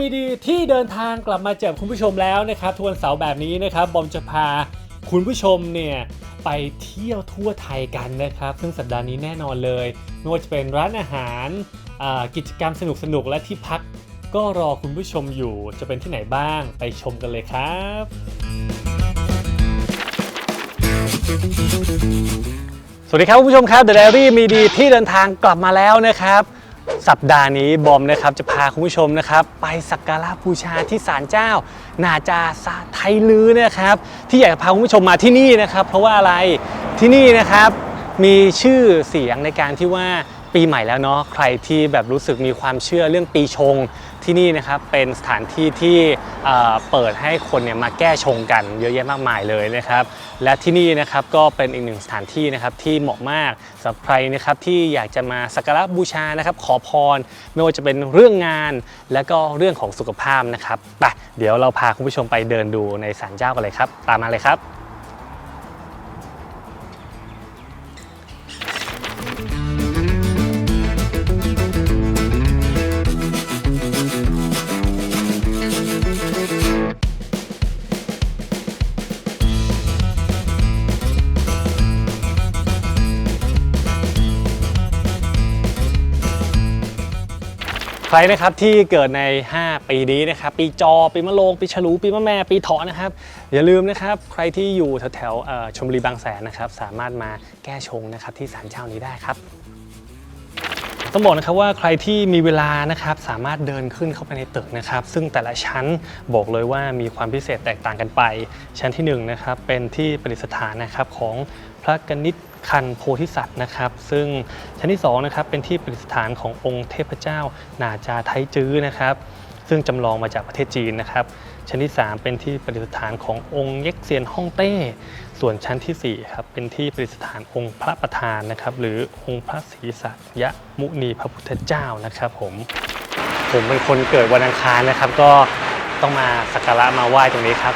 มีดีที่เดินทางกลับมาเจอคุณผู้ชมแล้วนะครับทุกวันเสาร์แบบนี้นะครับบอมจะพาคุณผู้ชมเนี่ยไปเที่ยวทั่วไทยกันนะครับ ซึ่งสัปดาห์นี้แน่นอนเลยไม่ว่าจะเป็นร้านอาหารกิจกรรมสนุกๆและที่พัก ก็รอคุณผู้ชมอยู่จะเป็นที่ไหนบ้างไปชมกันเลยครับ สวัสดีครับคุณผู้ชมครับ The Diary มีดีที่เดินทางกลับมาแล้วนะครับ สัปดาห์นี้บอมนะครับจะพาคุณผู้ชมนะครับ ไปสักการะบูชาที่ศาลเจ้า นาจาซาไทยลือนะครับ ที่อยากจะพาคุณผู้ชมมาที่นี่นะครับ เพราะว่าอะไรที่นี่นะครับมีชื่อเสียงในการที่ว่าปีใหม่แล้วเนาะใครที่แบบรู้สึกมีความเชื่อเรื่องปีชง ที่นี่นะครับเป็นสถานที่ที่เปิดให้คนเนี่ยมาแก้ชงกันเยอะแยะมากมายเลยนะครับ และที่นี่นะครับก็เป็นอีกหนึ่งสถานที่นะครับที่เหมาะมากสำหรับใครนะครับที่อยากจะมาสักการะบูชานะครับ ขอพรไม่ว่าจะเป็นเรื่องงานและก็เรื่องของสุขภาพนะครับไปเดี๋ยวเราพาคุณผู้ชมไปเดินดูในศาลเจ้ากันเลยครับ ตามมาเลยครับ ใครนะครับที่เกิดใน 5 ปีนี้นะครับปีจอปีมะโรงปีฉลูปีมะแม่ปีเถาะนะครับอย่าลืมนะครับใครที่อยู่แถวๆชลบุรีบางแสนนะครับสามารถมาแก้ชงนะครับที่ศาลเจ้านี้ได้ครับต้องบอกนะครับว่าใครที่มีเวลานะครับสามารถเดินขึ้นเข้าไปในตึกนะครับ ซึ่งแต่ละชั้นบอกเลยว่ามีความพิเศษแตกต่างกันไป ชั้นที่1นงนะครับเป็นที่ประดิษฐานนะครับของพระกนิษฐ์ คันโพธิสัตว์นะครับ ซึ่งชั้นที่2นะครับเป็นที่ประดิษฐานขององค์เทพเจ้านาจาไทจื้อนะครับ ซึ่งจำลองมาจากประเทศจีนนะครับ ชั้นที่ 3 เป็นที่ประดิษฐานขององค์เย็กเซียนฮ่องเต้ ส่วนชั้นทีสี่4ครับเป็นที่ประดิษฐานองค์พระประธานนะครับ หรือองค์พระศรีสัตยมุนีพระพุทธเจ้านะครับผมผมเป็นคนเกิดวันอังคารนะครับ ก็ต้องมาสักการะมาไหว้ตรงนี้ครับ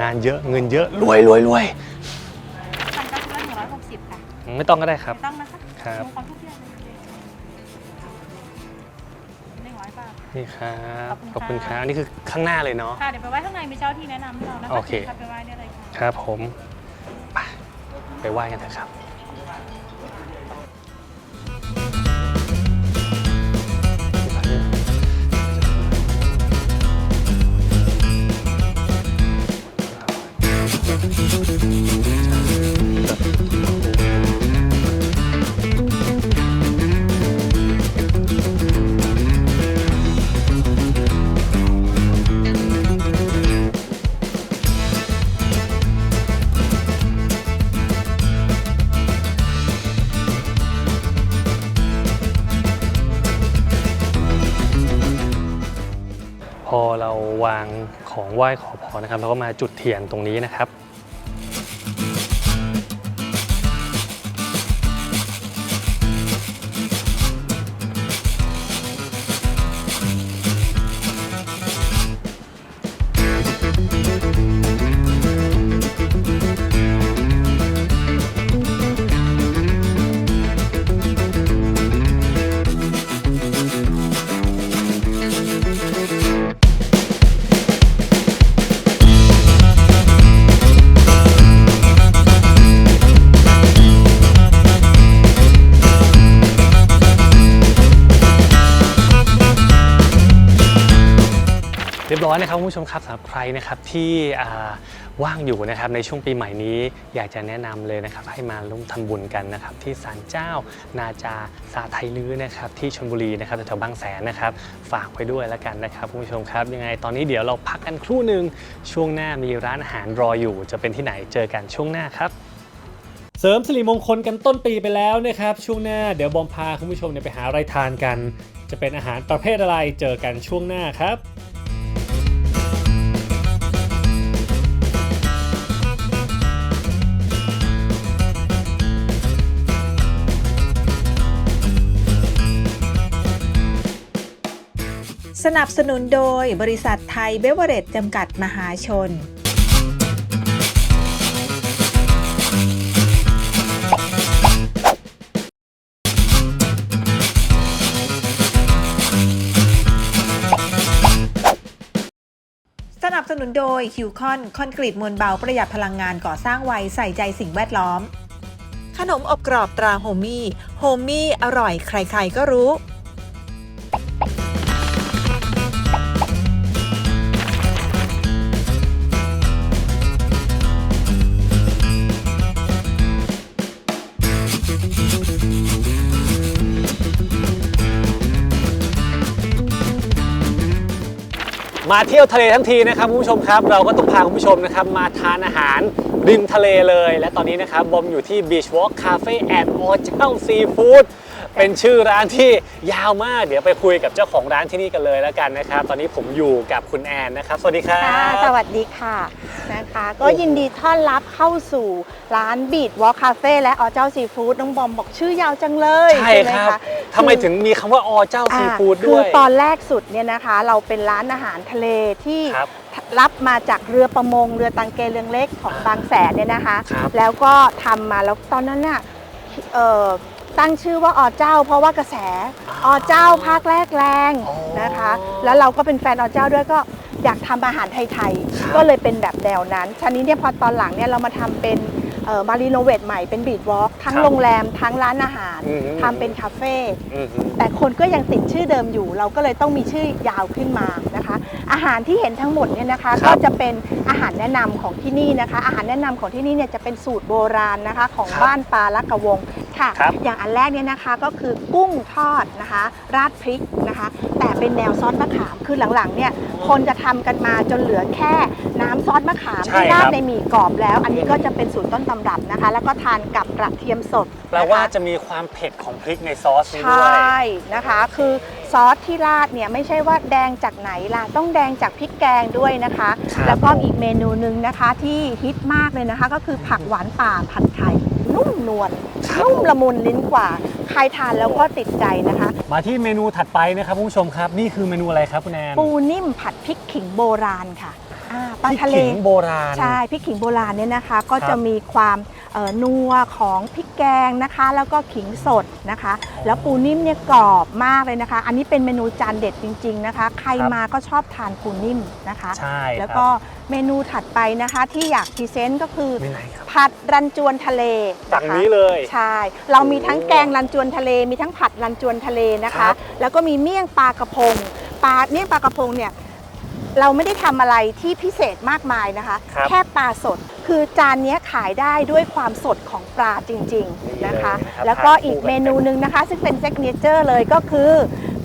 งานเยอะเงินเยอะรวยรวยรวยพันเก้าสิบหนึ่งร้อยหกสิบค่ะไม่ต้องก็ได้ครับ ไม่ต้องนะคะครับดูความทุกอย่างเลยหนึ่งร้อยบาท นี่ครับขขออบบคุคุณณครัค่ะ บอันนี่คือข้างหน้าเลยเนาะ ค่ะ เดี๋ยวไปไว้ข้างในมีเจ้าที่แนะนำให้เรานะคะโอเค ชิญค่ะไปไว้ได้เลยค่ะ ครับผมไปไปไหว้กันเถอะครับ ของไหว้ขอพรนะครับเราก็มาจุดเทียนตรงนี้นะครับ ว่านะครับคุณผู้ชมครับสำหรับใครนะครับที่ว่างอยู่นะครับในช่วงปีใหม่นี้อยากจะแนะนำเลยนะครับให้มาร่วมทำบุญกันนะครับที่ศาลเจ้านาจาสาไทยลื้อนะครับที่ชลบุรีนะครับแถวบางแสนนะครับฝากไว้ด้วยแล้วกันนะครับคุณผู้ชมครับ ยังไงตอนนี้เดี๋ยวเราพักกันครู่หนึ่งช่วงหน้ามีร้านอาหารรออยู่ จะเป็นที่ไหนเจอกันช่วงหน้าครับเสริมสิริมงคลกันต้นปีไปแล้วนะครับช่วงหน้าเดี๋ยวบอมพาคุณผู้ชมเนี่ยไปหาอะไรทานกัน จะเป็นอาหารประเภทอะไรเจอกันช่วงหน้าครับ สนับสนุนโดยบริษัทไทยเบเวอเรจจำกัดมหาชน สนับสนุนโดยคิวคอนคอนกรีตมวลเบาประหยัดพลังงานก่อสร้างไวใส่ใจสิ่งแวดล้อม ขนมอบกรอบตราโฮมี่โฮมี่อร่อยใครๆก็รู้ มาเที่ยวทะเลทั้งทีนะครับคุณผู้ชมครับ เราก็ต้องพาคุณผู้ชมนะครับมาทานอาหารริมทะเลเลย และตอนนี้นะครับบอมอยู่ที่ Beach Walk Cafe and อเจ้าซีฟู้ด เป็นชื่อร้านที่ยาวมาก เดี๋ยวไปคุยกับเจ้าของร้านที่นี่กันเลยแล้วกันนะครับ ตอนนี้ผมอยู่กับคุณแอนนะครับ สวัสดีครับ ค่ะสวัสดีค่ะนะคะ ก็ยินดีต้อนรับเข้าสู่ร้านบีดวอลคาเฟ่และอเจ้าซีฟู้ดน้องบอมบอกชื่อยาวจังเลยใช่ไหมครับคะทำไมถึงมีคำว่าอเจ้าอ่าซีฟู้ดคืด้อวย ตอนแรกสุดเนี่ยนะคะ เราเป็นร้านอาหารทะเลที่ครับรับมาจากเรือประมงเรือตังเกเรือเล็กของบางแสนเนี่ยนะคะ ครับแล้วก็ทำมาแล้วตอนนั้นน่ะเอ่อ ตั้งชื่อว่าอเจ้า เพราะว่ากระแสอเจ้าภาคแรกแรงอ๋อนะคะ แล้วเราก็เป็นแฟนอเจ้าด้วยก็อยากทำอาหารไทยครับๆก็เลยเป็นแบบแนวนั้นชนี้เนี่ยพอตอนหลังเนี่ยเรามาทำเป็นเอ่อมารีโนเวทใหม่เป็นบีดวอล์กทั้งครับโรงแรมทั้งร้านอาหารอืมทำเป็นคาเฟ่อืมแต่คนก็ยังติดชื่อเดิมอยู่ เราก็เลยต้องมีชื่อยาวขึ้นมานะคะ อาหารที่เห็นทั้งหมดเนี่ยนะคะครับก็จะเป็นอาหารแนะนำของที่นี่นะคะ อาหารแนะนำของที่นี่เนี่ยจะเป็นสูตรโบราณนะคะ ของครับบ้านปลาลักกะวงค่ะ ครับอย่างอันแรกเนี่ยนะคะก็คือกุ้งทอดนะคะ ราดพริกนะคะ แต่เป็นแนวซอสมะขามคือหลังๆเนี่ยคนจะทำกันมาจนเหลือแค่น้ำซอสมะขามใช่ที่ราคดรับ ในหมี่กรอบแล้ว อันนี้ก็จะเป็นสูตรต้นตำรับนะคะ แล้วก็ทานกับกระเทียมสดแปลนะคะว่าจะมีความเผ็ดของพริกในซอสนี้ใชด้วย่นะคะ คือซอสที่ราดเนี่ยไม่ใช่ว่าแดงจากไหนล่ะ ต้องแดงจากพริกแกงด้วยนะคะ ครับแล้วก็อีกเมนูหนึ่งนะคะที่ฮิตมากเลยนะคะ ก็คือผักหวานป่าผัดไทยนุ่มนวลครับนุ่มละมุนลิ้นกว่า ใครทานแล้วก็ติดใจนะคะ มาที่เมนูถัดไปนะครับคุณผู้ชมครับ นี่คือเมนูอะไรครับคุณแอนปูนิ่มผัดพริกขิงโบราณค่ะอ่าปลาพริกทะเลขิงโบราณ ใช่พริกขิงโบราณเนี่ยนะคะก็ครับจะมีความเอ่อ นัวของพริกแกงนะคะ แล้วก็ขิงสดนะคะ แล้วปูนิ่มเนี่ยกรอบมากเลยนะคะ อันนี้เป็นเมนูจานเด็ดจริง ๆนะคะ ใครครับมาก็ชอบทานปูนิ่มนะคะ ใช่แล้วครับก็เมนูถัดไปนะคะที่อยากพรีเซนต์ก็คือมีไหนครับผัดรันจวนทะเลฝั่งนะคะนี้เลยใช่เรามีทั้งโอ้แกงรันจวนทะเล มีทั้งผัดรันจวนทะเลนะครัคะบแล้วก็มีเมี่ยงปลากระพงปลาเมี่ยงปลากระพงเนี่ย เราไม่ได้ทำอะไรที่พิเศษมากมายนะคะ ครับแค่ปลาสด คือจานเนี้ยขายได้ด้วยความสดของปลาจริงๆนะคะ นี่เลยนะครับแล้วก็ทานคู่อีกกันเมนูหนึ่งนะคะ ซึ่งเป็นเซกเนเจอร์เลยก็คือ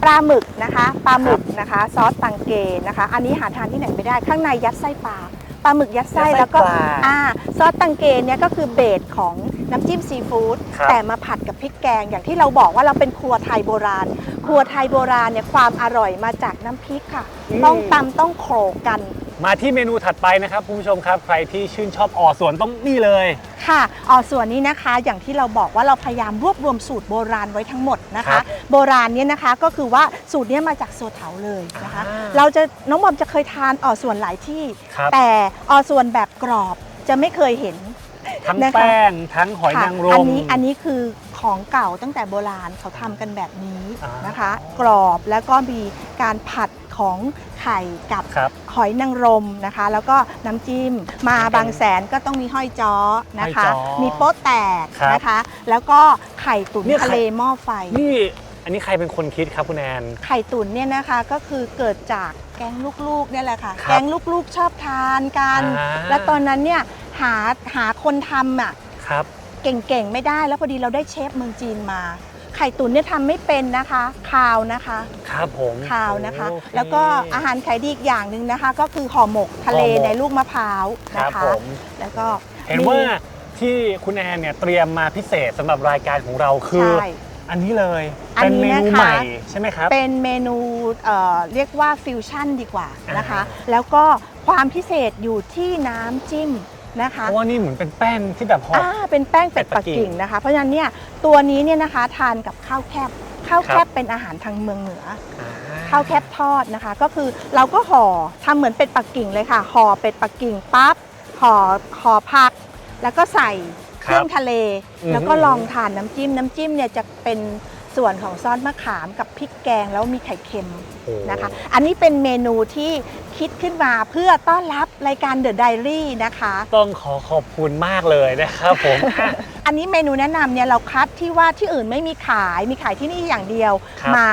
ปลาหมึกนะคะปลาหมึกนะคะ ซอสตังเกนะคะ อันนี้หาทานที่ไหนไม่ได้ข้างในยัดไส้ปลาปลาหมึกยัดไส้ยัดไส้แล้วก็ปลา อ่าซอสตังเกเนี่ยก็คือเบสของ น้ำจิ้มซีฟู้ดครับแต่มาผัดกับพริกแกงอย่างที่เราบอกว่าเราเป็นครัวไทยโบราณ ครัวไทยโบราณเนี่ยความอร่อยมาจากน้ำพริกค่ะต้องตำต้องโขลกกันมาที่เมนูถัดไปนะครับคุณผู้ชมครับ ใครที่ชื่นชอบออส่วนต้องนี่เลย ค่ะอ๋อส่วนนี้นะคะอย่างที่เราบอกว่าเราพยายามรวบรวมสูตรโบราณไว้ทั้งหมดนะครัคะ บโบราณเนี่ยนะคะก็คือว่าสูตรเนี้มาจากโซเถาเลยนะคะ อ่าเราจะน้องบอมจะเคยทานอ๋อส่วนหลายที่ ครับ แต่อ๋อส่วนแบบกรอบจะไม่เคยเห็น ทั้งนะคะ แป้ง ทั้งหอยค่ะนางรอัม นี้อันนี้คือของเก่าตั้งแต่โบราณเขาทำกันแบบนี้อ่านนะคะ กรอบแล้วก็มีการผัดของไข่กับครับหอยนางรมนะคะ แล้วก็น้ำจิ้มมาบางแสนก็ต้องมีห้อยจ้อนะคะ ห้อยจ้อมีโป๊ะแตกครับนะคะ แล้วก็ไข่ตุ๋นเนี่ยไข่ ทะเลหม้อไฟ นี่อันนี้ใครเป็นคนคิดครับคุณแอน ไข่ตุ๋นเนี่ยนะคะก็คือเกิดจากแก๊งลูกๆเนี่ยแหละค่ะครับแก๊งลูกๆชอบทานกัน อ่า และตอนนั้นเนี่ย หาหาคนทำอะครับ เก่งๆ ไม่ได้แล้วพอดีเราได้เชฟเมืองจีนมา ไข่ตุ๋นเนี่ยทำไม่เป็นนะคะคาวนะคะ ครับผมคาวนะคะ โอเแล้วก็อาหารขายดีอีกอย่างหนึ่งนะคะ ก็คือห่อหมกทะเลห่อหมก ในลูกมะพร้าวครันะบคะ ผมแล้วก็เห็นว่าที่คุณแอนเนี่ยเตรียมมาพิเศษสำหรับรายการของเราคือ ใช่ อันนี้เลยอันเป็นนี้เมนูนะคะ ใหม่ใช่ไหมครับ เป็นเมนูเอ่อเรียกว่าฟิวชั่นดีกว่านะคะ อ่แล้วก็ความพิเศษอยู่ที่น้ำจิ้ม นะคะเพราะว่านี่เหมือนเป็นแป้งที่แบบหอมอ่าเป็นแป้งเป็ดเป็ดปัปักกกิ่งกิ่งนะคะ เพราะฉะนั้นเนี่ยตัวนี้เนี่ยนะคะทานกับข้าวแคบข้าวครัแคบบเป็นอาหารทางเมืองเหนืออ่าข้าวแคบทอดนะคะ ก็คือเราก็ห่อทำเหมือนเป็ดปักกิ่งเลยค่ะห่อเป็ดปักกิ่งปั๊บห่อห่อผัก แล้วก็ใส่เครื่องทะเล แล้วก็ลองทานน้ำจิ้มน้ำจิ้มเนี่ยจะเป็น ส่วนของซอสมะขามกับพริกแกงแล้วมีไข่เค็มโอ้นะคะ อันนี้เป็นเมนูที่คิดขึ้นมาเพื่อต้อนรับรายการ The Diary นะคะ ต้องขอขอบคุณมากเลยนะครับผมอะอันนี้เมนูแนะนำเนี่ยเราคัดที่ว่าที่อื่นไม่มีขายมีขายที่นี่อย่างเดียวครับมา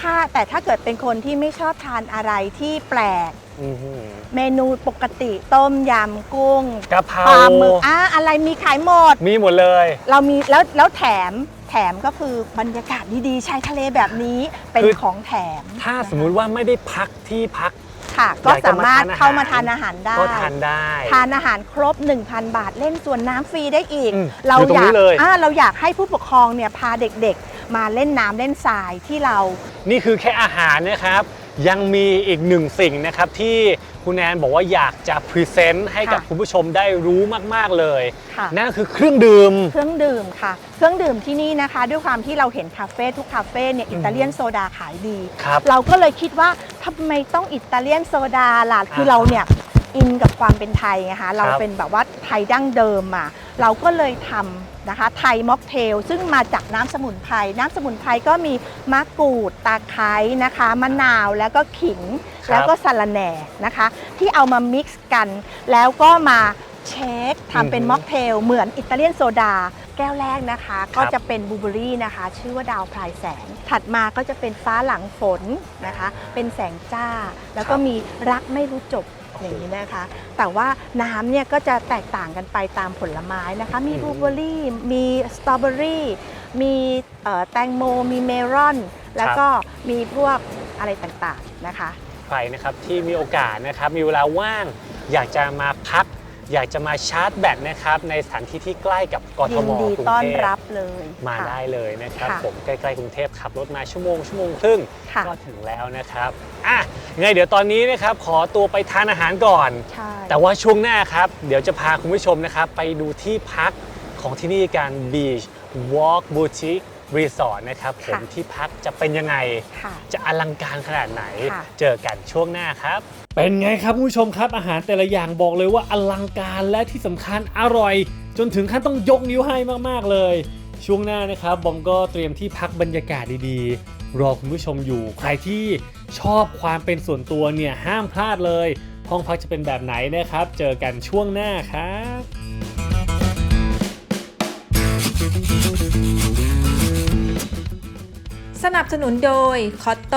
ถ้าแต่ถ้าเกิดเป็นคนที่ไม่ชอบทานอะไรที่แปลก อื้อหือ เมนูปกติต้มยำกุ้งกะเพรา ปลาหมึกอะอะไรมีขายหมด มีหมดเลย เรามีแล้วแล้วแถมแถมก็คือบรรยากาศดีๆชายทะเลแบบนี้เป็นคือ ของแถมถ้าสมมุติว่าไม่ได้พักที่พัก ค่ะ ก็อยากจะสามารถมาทานอาหาร เข้ามาทานอาหารได้ ก็ทานได้ ทานอาหารครบ 1,000 บาทเล่นส่วนน้ำฟรีได้อีก อืมเราอยู่ตรงอยานี้กเลย อ่าเราอยากให้ผู้ปกครองเนี่ยพาเด็กๆ มาเล่นน้ำเล่นทรายที่เรา นี่คือแค่อาหารนะครับ ยังมีอีกหนึ่งสิ่งนะครับที่คุณแอนบอกว่าอยากจะพรีเซนต์ให้กับค่ะคุณผู้ชมได้รู้มาก ๆ เลย ค่ะ นั่นก็คือเครื่องดื่ม เครื่องดื่มค่ะ เครื่องดื่มที่นี่นะคะ ด้วยความที่เราเห็นคาเฟ่ทุกคาเฟ่เนี่ยอิตาเลียนโซดาขายดี ครับเราก็เลยคิดว่าทำไมต้องอิตาเลียนโซดาล่ะคือเราเนี่ย อินกับความเป็นไทยไงคะเราเป็นแบบว่าไทยดั้งเดิมมาเราก็เลยทำนะคะไทยม็อกเทล ซึ่งมาจากน้ำสมุนไพรน้ำสมุนไพรก็มีมะกรูดตาไคร้นะคะมะนาวแล้วก็ขิงครับแล้วก็สะระแหน่นะคะ ที่เอามามิกซ์กัน แล้วก็มาเชคทำเป็นอือฮึม็อกเทล เหมือนอิตาเลียนโซดา แก้วแรกนะคะ ก็ครับจะเป็นบลูเบอรี่นะคะ ชื่อว่าดาวพลายแสง ถัดมาก็จะเป็นฟ้าหลังฝนนะคะ เป็นแสงจ้า แล้วก็มีรักไม่รู้จบ อย่างนี้นะคะ แต่ว่าน้ำเนี่ยก็จะแตกต่างกันไปตามผลไม้นะคะ มีอืมบลูเบอรี่ มีสตรอเบอรี่มีเอ่อแตงโม มีเมลอน แล้วก็มีพวกอะไรต่างๆนะคะ ใครนะครับที่มีโอกาสนะครับมีเวลาว่างอยากจะมาพัก อยากจะมาชาร์จแบตนะครับในสถานที่ที่ใกล้กับกทยินมดีกรุงต้อนเทพรับเลยมาค่ะ ได้เลยนะครับ ค่ะผมใกล้ๆกรุงเทพขับรถมาชั่วโมงชั่วโมงครึ่งค่ะ ก็ถึงแล้วนะครับอะไงเดี๋ยวตอนนี้นะครับขอตัวไปทานอาหารก่อน ใช่ แต่ว่าช่วงหน้าครับ เดี๋ยวจะพาคุณผู้ชมนะครับ ไปดูที่พักของที่นี่กัน Beach Walk Boutique Resort นะครับ ผมที่พักจะเป็นยังไง ค่ะ จะอลังการขนาดไหน ค่ะ เจอกันช่วงหน้าครับ เป็นไงครับผู้ชมครับอาหารแต่ละอย่างบอกเลยว่าอลังการและที่สำคัญอร่อย จนถึงขั้นต้องยกนิ้วให้มากๆเลย ช่วงหน้านะครับบอมก็เตรียมที่พักบรรยากาศดีๆ รอคุณผู้ชมอยู่ ใครที่ชอบความเป็นส่วนตัวเนี่ยห้ามพลาดเลย ห้องพักจะเป็นแบบไหนนะครับ เจอกันช่วงหน้าครับสนับสนุนโดยคอตโต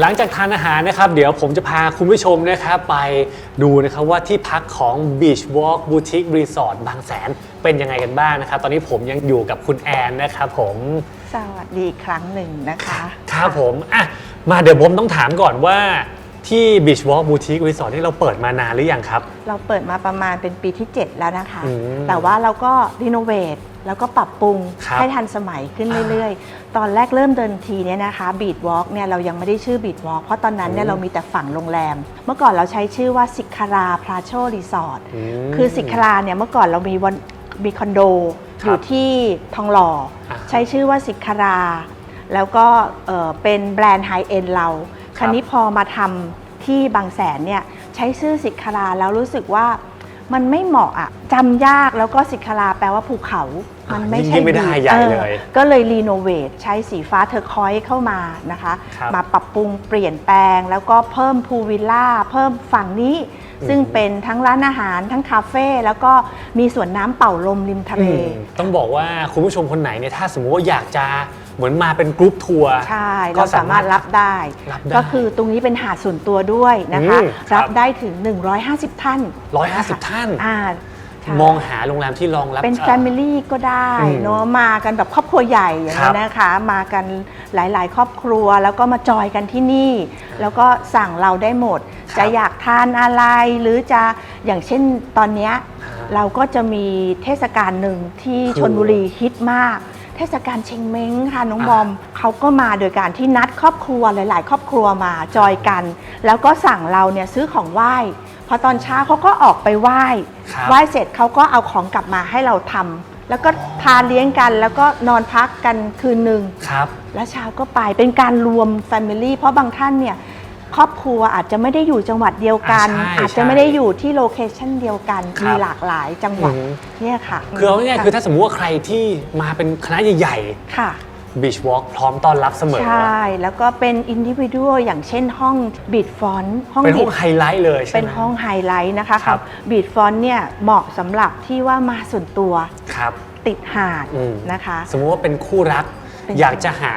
หลังจากทานอาหารนะครับ เดี๋ยวผมจะพาคุณผู้ชมนะครับไปดูนะครับว่าที่พักของ Beach Walk Boutique Resort บางแสนเป็นยังไงกันบ้างนะครับ ตอนนี้ผมยังอยู่กับคุณแอนนะครับผมสวัสดีอีกครั้งหนึ่งนะคะ ครับผมอะมาเดี๋ยวผมต้องถามก่อนว่า ที่ Beach Walk Boutique Resort ที่เราเปิดมานานหรือยังครับ เราเปิดมาประมาณเป็นปีที่ 7 แล้วนะคะ อืมแต่ว่าเราก็รีโนเวทแล้วก็ปรับปรุงครับให้ทันสมัยขึ้นเรื่อยๆ ตอนแรกเริ่มเดินทีเนี่ยนะคะบีดวอล์กเนี่ยเรายังไม่ได้ชื่อบีดวอล์กเพราะตอนนั้นเนี่ยอืม เรามีแต่ฝั่งโรงแรม เมื่อก่อนเราใช้ชื่อว่าสิคาราพลาโชรีสอร์ท ม คือสิคาราเนี่ยเมื่อก่อนเรามีวันมีคอนโดครับอยู่ที่ทองหล่ออาใช้ชื่อว่าสิคารา แล้วก็เอ่อเป็นแบรนด์ไฮเอ็นเรา คราวนี้พอมาทำที่บางแสนเนี่ยใช้ชื่อสิคาราแล้วรู้สึกว่ามันไม่เหมาะอะจำยากแล้วก็สิคาราแปลว่าภูเขา มันไม่ใช่ยิ่งไม่ได้บีชใหญ่ออเลยก็เลยรีโนเวทใช้สีฟ้าเทอร์คอยส์เข้ามานะคะครับมาปรับปรุงเปลี่ยนแปลง แล้วก็เพิ่มพูลวิลล่าเพิ่มฝั่งนี้ ซึ่งเป็นทั้งร้านอาหารทั้งคาเฟ่แล้วก็มีสวนน้ำเป่าลมริมทะเลอืมต้องบอกว่าคุณผู้ชมคนไหนเนี่ยถ้าสมมุติว่าอยากจะ เหมือนมาเป็นกรุ๊ปทัวร์ ใช่ก็เราสามารถรับได้ รับได้ก็คือตรงนี้เป็นหาดส่วนตัวด้วยนะคะ อืมครับ รับได้ถึง 150 ท่าน150 ท่าน อ่าใช่มองหาโรงแรมที่รองรับเป็นอ่อแฟมิลี่ก็ได้อืมเนาะมากันแบบครอบครัวใหญ่อย่างครันี้บนนะคะ มากันหลาย ๆ ครอบครัวแล้วก็มาจอยกันที่นี่ แล้วก็สั่งเราได้หมด ครับจะอยากทานอะไรหรือจะอย่างเช่นตอนเนี้ยฮะเราก็จะมีเทศกาลหนึ่งที่คือ ชนบุรีฮิตมาก เทศกาลเชงเม้งค่ะน้องอ่าบอมเขาก็มาโดยการที่นัดครอบครัวหลาย ๆ ครอบครัวมาจอยกัน แล้วก็สั่งเราเนี่ยซื้อของไหว้พอตอนเช้าเขาก็ออกไปไหว้ครับไหว้เสร็จเขาก็เอาของกลับมาให้เราทำแล้วก็ทานเลี้ยงกัน แล้วก็นอนพักกันคืนหนึ่งครับ แล้วเช้าก็ไปเป็นการรวมแฟมิลี่เพราะบางท่านเนี่ย ครอบครัวอาจจะไม่ได้อยู่จังหวัดเดียวกัน อ่าใช่อาจจะไม่ได้อยู่ที่โลเคชันเดียวกันครับมีหลากหลายจังหวัดอืม เนี่ยค่ะคือเอาง่ายๆคือถ้าสมมุติว่าใครที่มาเป็นคณะใหญ่ค่ะ ๆ Beach Walk พร้อมต้อนรับเสมอ ใช่ แล้วก็เป็นอินดิวิ u a l อย่างเช่นห้องบีดฟอนห้องเป็นห้บีองดไฮไลท์เลยใช่ไหม เป็นห้องไฮไลท์นะคะครับ บีดฟอนเนี่ยเหมาะสำหรับที่ว่ามาส่วนตัวครับ ติดหาดอืม นะคะ สมมุติว่าเป็นคู่รัก เป็น อยากจะหา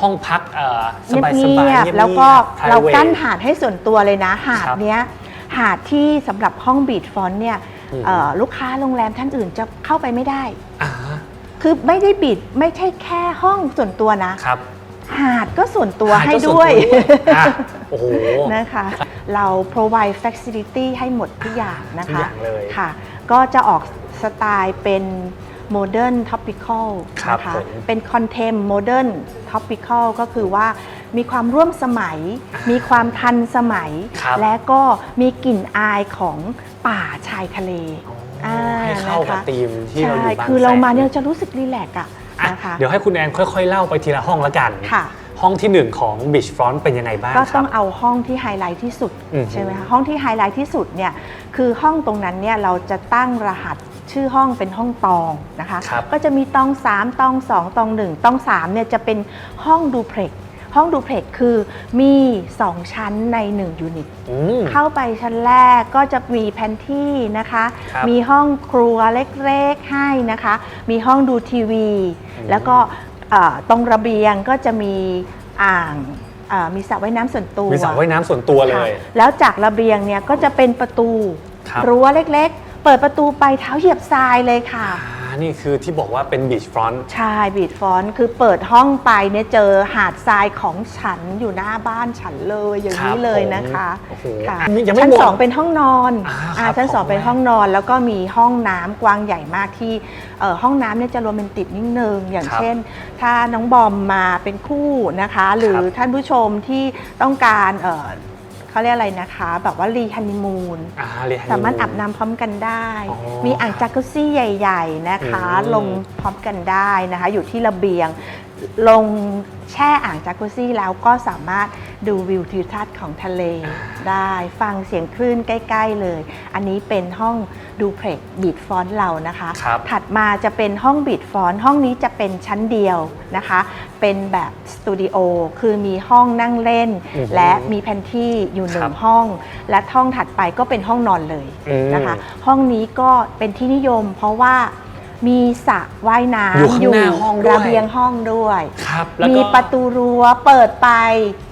ห้องพักเอ่อสเงียบายบสเงีบายยบเงียบๆแล้วก็ private เรากั้นหาดให้ส่วนตัวเลยนะ หาดครับเนี้ยหาดที่สำหรับห้องบีดฟอนเนี่ยอืมเอ่อลูกค้าโรงแรมท่านอื่นจะเข้าไปไม่ได้อ่าคือไม่ได้บิดไม่ใช่แค่ห้องส่วนตัวนะครับ หาดก็ส่วนตัวหาดก็ให้ส่นด้วยอะโอ้โหนะคะ เรา provide facility ให้หมดทุกอย่างนะทุกคะอย่างเลยค่ะ ก็จะออกสไตล์เป็น modern topical ครับนะคะผมเป็น content modern topical ก็คือว่ามีความร่วมสมัย มีความทันสมัย ครับและก็มีกลิ่นอายของป่าชายทะเลอ๋อให้เข้ากับนะคะธีมที่เราอยู่ใช่บางคือเราแสน มาเนี่ยเราจะรู้สึกรีแลกซ์อะอะนะคะเดี๋ยวให้คุณแอนค่อยๆ เล่าไปทีละห้องละกัน ค่ะ ห้องที่หนึ่งของ Beach Front เป็นยังไงบ้างก็คต้รัอบ งเอาห้องที่ไฮไลท์ที่สุดอือฮึใช่ไหมคะห้องที่ไฮไลท์ที่สุดเนี่ยคือห้องตรงนั้นเนี่ยเราจะตั้งรหัส ชื่อห้องเป็นห้องตองนะคะ ครับก็จะมีตอง 3 ตอง 2 ตอง 1 ตอง3เนี่ยจะเป็นห้องดูเพล็กห้องดูเพล็กคือมี 2 ชั้นใน 1 ยูนิต อืม เข้าไปชั้นแรกก็จะมีแพนที่นะคะ ครับมีห้องครัวเล็กๆให้นะคะ มีห้องดูทีวี อืม แล้วก็เอ่อตรงระเบียงก็จะมีอ่างเอ่อมีสระว่ายน้ำส่วนตัวมีสระว่ายน้ำส่วนตัวเลค่ะย แล้วจากระเบียงเนี่ยก็จะเป็นประตูครับรั้วเล็กๆ เปิดประตูไปเท้าเหยียบทรายเลยค่ะ อ่านี่คือที่บอกว่าเป็น Beach Front ใช่บีดฟอนต์คือเปิดห้องไปเนี่ยเจอหาดทรายของฉันอยู่หน้าบ้านฉันเลยอย่างนี้ครับเลยนะคะผมโอ้โหค่ะอะยังไม่ชั้นหมด สองเป็นห้องนอนอ่าอ่าครับชั้นสองผม เป็นห้องนอน แล้วก็มีห้องน้ำกว้างใหญ่มากที่เอ่อห้องน้ำเนี่ยจะโรแมนติกนิดนึงอย่างครับเช่น ถ้าน้องบอมมาเป็นคู่นะคะ หรือครับท่านผู้ชมที่ต้องการเอ่อ เขาเรียกอะไรนะคะ แบบว่ารีฮันนีมูนอ่าเรียน สามารถอาบน้ำพร้อมกันได้ อ๋อมีอ่างจากุซซี่ใหญ่ ๆนะคะ อืม ลงพร้อมกันได้นะคะ อยู่ที่ระเบียง ลงแช่อ่างจากุซซี่แล้วก็สามารถดูวิวทิวทัศน์ของทะเลได้ฟังเสียงคลื่นใกล้ ๆ เลย อันนี้เป็นห้องดูเพล็กบีดฟอนต์เรานะคะ ครับ ถัดมาจะเป็นห้องบีดฟอนต์ห้องนี้จะเป็นชั้นเดียวนะคะ เป็นแบบสตูดิโอคือมีห้องนั่งเล่นอือฮึและมีแผนที่อยู่หนึ่ครังบห้อง และห้องถัดไปก็เป็นห้องนอนเลยอืม นะคะ ห้องนี้ก็เป็นที่นิยมเพราะว่า มีสระว่ายน้ำอยู่ข้างหน้าห้องด้วยระเบียงห้องด้วย ครับแล้วมีก็ประตูรั้วเปิดไป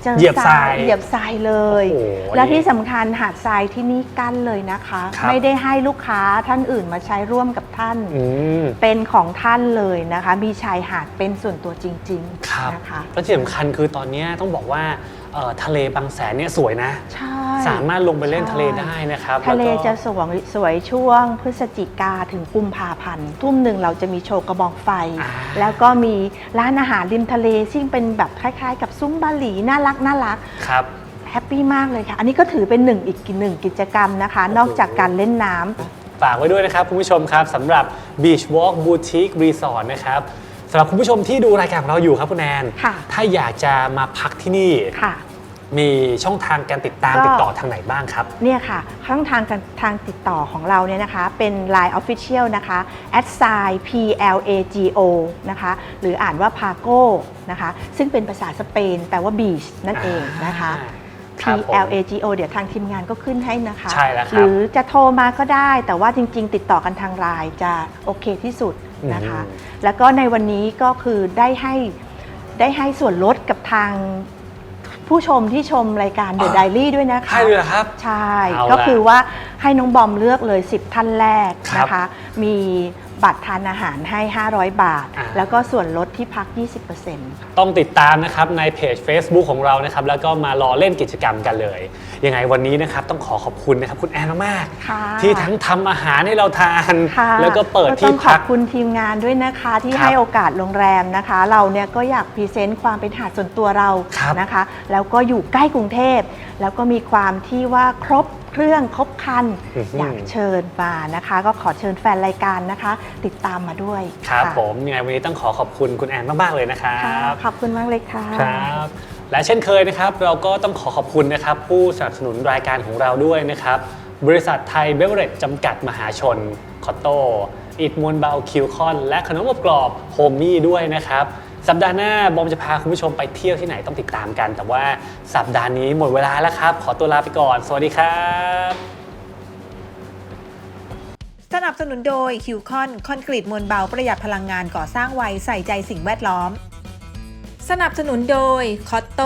เจอเหยียบทรายเหยียบทรายเลย โอ้โหและที่สำคัญหาดทรายที่นี่กั้นเลยนะคะ ครับ ไม่ได้ให้ลูกค้าท่านอื่นมาใช้ร่วมกับท่าน อืม เป็นของท่านเลยนะคะ มีชายหาดเป็นส่วนตัวจริงครับ ๆนะคะ แล้วที่สำคัญคือตอนเนี้ยต้องบอกว่าเอ่อทะเลบางแสนเนี่ยสวยนะ ใช่ สามารถลงไปเล่นใช่ทะเลได้นะครับทะเลแวก็จะสวยสวยช่วงพฤศจิกาถึงกุมภาพันธ์ ทุ่มหนึ่งเราจะมีโชว์กระบองไฟ อ่า แล้วก็มีร้านอาหารริมทะเล ซึ่งเป็นแบบคล้ายๆ กับซุ้มบาหลีน่ารักน่ารักครับ แฮปปี้มากเลยค่ะ อันนี้ก็ถือเป็นหนึ่งอีกหนึ่งกิจกรรมนะคะ นอกจากการเล่นน้ำ ฝากไว้ด้วยนะครับ คุณผู้ชมครับสำหรับ Beach Walk Boutique Resort นะครับสำหรับคุณผู้ชมที่ดูรายการของเราอยู่ครับคุณแอนค่ะถ้าอยากจะมาพักที่นี่ ค่ะ มีช่องทางการติดตามก็ ติดต่อทางไหนบ้างครับ เนี่ยค่ะช่องทางการทางติดต่อของเราเนี่ยนะคะเป็น Line Official นะคะ a d s i p l a g o นะคะหรืออ่านว่า Pago นะคะซึ่งเป็นภาษาสเปนแปลว่า beach นั่นเองนะคะ P ครับผม L A G O เดี๋ยวทางทีมงานก็ขึ้นให้นะคะ ใช่แล้วครับหรือจะโทรมาก็ได้ แต่ว่าจริง ๆ ติดต่อกันทางไลน์จะโอเคที่สุดนะคะ อืมแล้วก็ในวันนี้ก็คือได้ให้ได้ให้ส่วนลดกับทาง ผู้ชมที่ชมรายการ The Diary ด้วยนะคะให้เลยเหรอครับ ใช่ เอาล่ะก็คือว่าให้น้องบอมเลือกเลย 10 ท่านแรกครับนะคะ มีบัตรทานอาหารให้ 500 บาท อ่า แล้วก็ส่วนลดที่พัก 20%ต้องติดตามนะครับในเพจ Facebook ของเรานะครับ แล้วก็มารอเล่นกิจกรรมกันเลย ยังไงวันนี้นะครับต้องขอขอบคุณนะครับคุณแอนมากๆค่ะที่ทั้งทำอาหารให้เราทาน ค่ะแล้วก็เปิดต้ที่องขอพับก คุณทีมงานด้วยนะคะ ที่ครับให้โอกาสโรงแรมนะคะ เราเนี่ยก็อยากพรีเซนต์ความเป็นหาดส่วนตัวเราครับนะคะ แล้วก็อยู่ใกล้กรุงเทพ แล้วก็มีความที่ว่าครบเครื่องครบครันอื้อหืออยากเชิญมานะคะ ก็ขอเชิญแฟนรายการนะคะ ติดตามมาด้วยครับะผมยังไงวันนี้ต้องขอขอบคุณคุณแอนมากๆเลยนะครัค่ะบขอบคุณมากเลยค่ะ ครับ และเช่นเคยนะครับ เราก็ต้องขอขอบคุณนะครับ ผู้สนับสนุนรายการของเราด้วยนะครับ บริษัทไทยเบเวอเรจจำกัดมหาชน คอตโต้อิดมวลเบาคิวคอน และขนมอบกรอบโฮมมี่ด้วยนะครับ สัปดาห์หน้าบอมจะพาคุณผู้ชมไปเที่ยวที่ไหนต้องติดตามกัน แต่ว่าสัปดาห์นี้หมดเวลาแล้วครับ ขอตัวลาไปก่อน สวัสดีครับ สนับสนุนโดยคิวคอนคอนกรีตมวลเบาประหยัดพลังงานก่อสร้างไวใส่ใจสิ่งแวดล้อม สนับสนุนโดยคอตโต